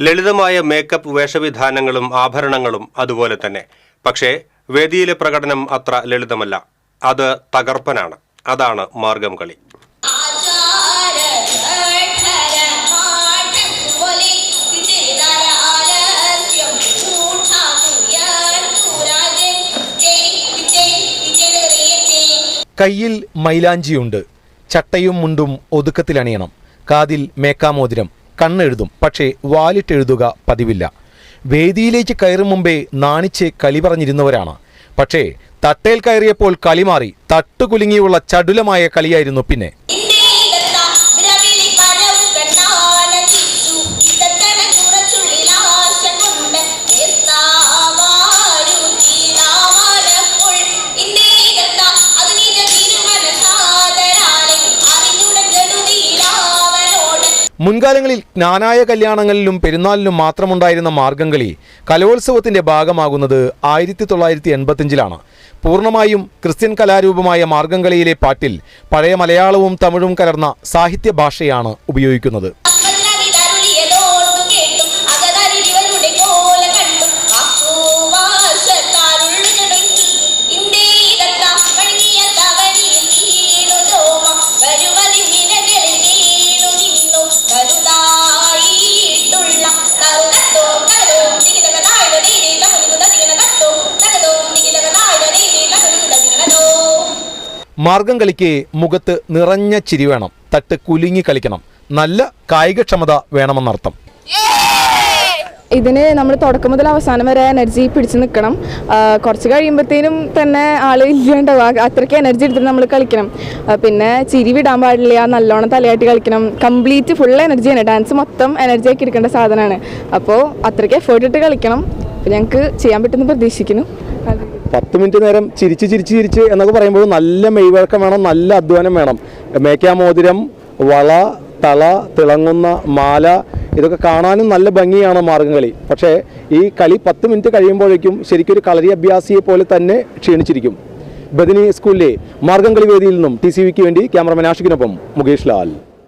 ലളിതമായ മേക്കപ്പ് വേഷവിധാനങ്ങളും ആഭരണങ്ങളും അതുപോലെ തന്നെ. പക്ഷേ വേദിയിലെ പ്രകടനം അത്ര ലളിതമല്ല. അത് തകർപ്പനാണ്. അതാണ് മാർഗം കളി. കയ്യിൽ മൈലാഞ്ചിയുണ്ട്. ചട്ടയും മുണ്ടും ഒതുക്കത്തിലണിയണം. കാതിൽ മേക്കാമോതിരം. കണ്ണെഴുതും. പക്ഷേ വാലിട്ടെഴുതുക പതിവില്ല. വേദിയിലേക്ക് കയറും മുമ്പേ നാണിച്ച് കളി പറഞ്ഞിരുന്നവരാണ്. പക്ഷേ തട്ടേൽ കയറിയപ്പോൾ കളി മാറി തട്ടുകുലുങ്ങിയുള്ള ചടുലമായ കളിയായിരുന്നു പിന്നെ. മുൻകാലങ്ങളിൽ ജ്ഞാനായ കല്യാണങ്ങളിലും പെരുന്നാളിലും മാത്രമുണ്ടായിരുന്ന മാർഗംകളി കലോത്സവത്തിന്റെ ഭാഗമാകുന്നത് ആയിരത്തി തൊള്ളായിരത്തി എൺപത്തിയഞ്ചിലാണ് പൂർണമായും ക്രിസ്ത്യൻ കലാരൂപമായ മാർഗംകളിയിലെ പാട്ടിൽ പഴയ മലയാളവും തമിഴും കലർന്ന സാഹിത്യ ഭാഷയാണ് ഉപയോഗിക്കുന്നത്. മാർഗം കളിക്ക് മുഖത്ത് നിറഞ്ഞ ചിരി വേണം. തട്ട് കുലുങ്ങി കളിക്കണം. നല്ല കായികക്ഷമത വേണമെന്നർത്ഥം. ഇതിന് നമ്മൾ തുടക്കം മുതൽ അവസാനം വരെ എനർജി പിടിച്ചു നിൽക്കണം. കുറച്ച് കഴിയുമ്പോഴത്തേനും തന്നെ ആൾ ഇല്ലാണ്ടാവും അത്രയ്ക്ക് എനർജി എടുത്തിട്ട് നമ്മൾ കളിക്കണം. പിന്നെ ചിരി വിടാൻ പാടില്ല. നല്ലോണം തലയാട്ടി കളിക്കണം. കംപ്ലീറ്റ് ഫുൾ എനർജിയാണ് ഡാൻസ് മൊത്തം എനർജി ആക്കി എടുക്കേണ്ട സാധനമാണ്. അപ്പോൾ അത്രയ്ക്ക് എഫേർട്ട് ഇട്ട് കളിക്കണം. ഞങ്ങൾക്ക് ചെയ്യാൻ പറ്റുമെന്ന് പ്രതീക്ഷിക്കുന്നു. പത്ത് മിനിറ്റ് നേരം ചിരിച്ച് ചിരിച്ച് ചിരിച്ച് എന്നൊക്കെ പറയുമ്പോൾ നല്ല മെയ്വഴക്കം വേണം നല്ല അധ്വാനം വേണം. മേക്കാമോതിരം വള തള തിളങ്ങുന്ന മാല ഇതൊക്കെ കാണാനും നല്ല ഭംഗിയാണ് മാർഗംകളി പക്ഷേ ഈ കളി പത്ത് മിനിറ്റ് കഴിയുമ്പോഴേക്കും ശരിക്കും ഒരു കളരി അഭ്യാസിയെ പോലെ തന്നെ ക്ഷീണിച്ചിരിക്കും. ബദിനി സ്കൂളിലെ മാർഗംകളി വേദിയിൽ നിന്നും ടി സി വിക്ക് വേണ്ടി ക്യാമറമാൻ ആഷിക്കിനൊപ്പം മുകേഷ് ലാൽ.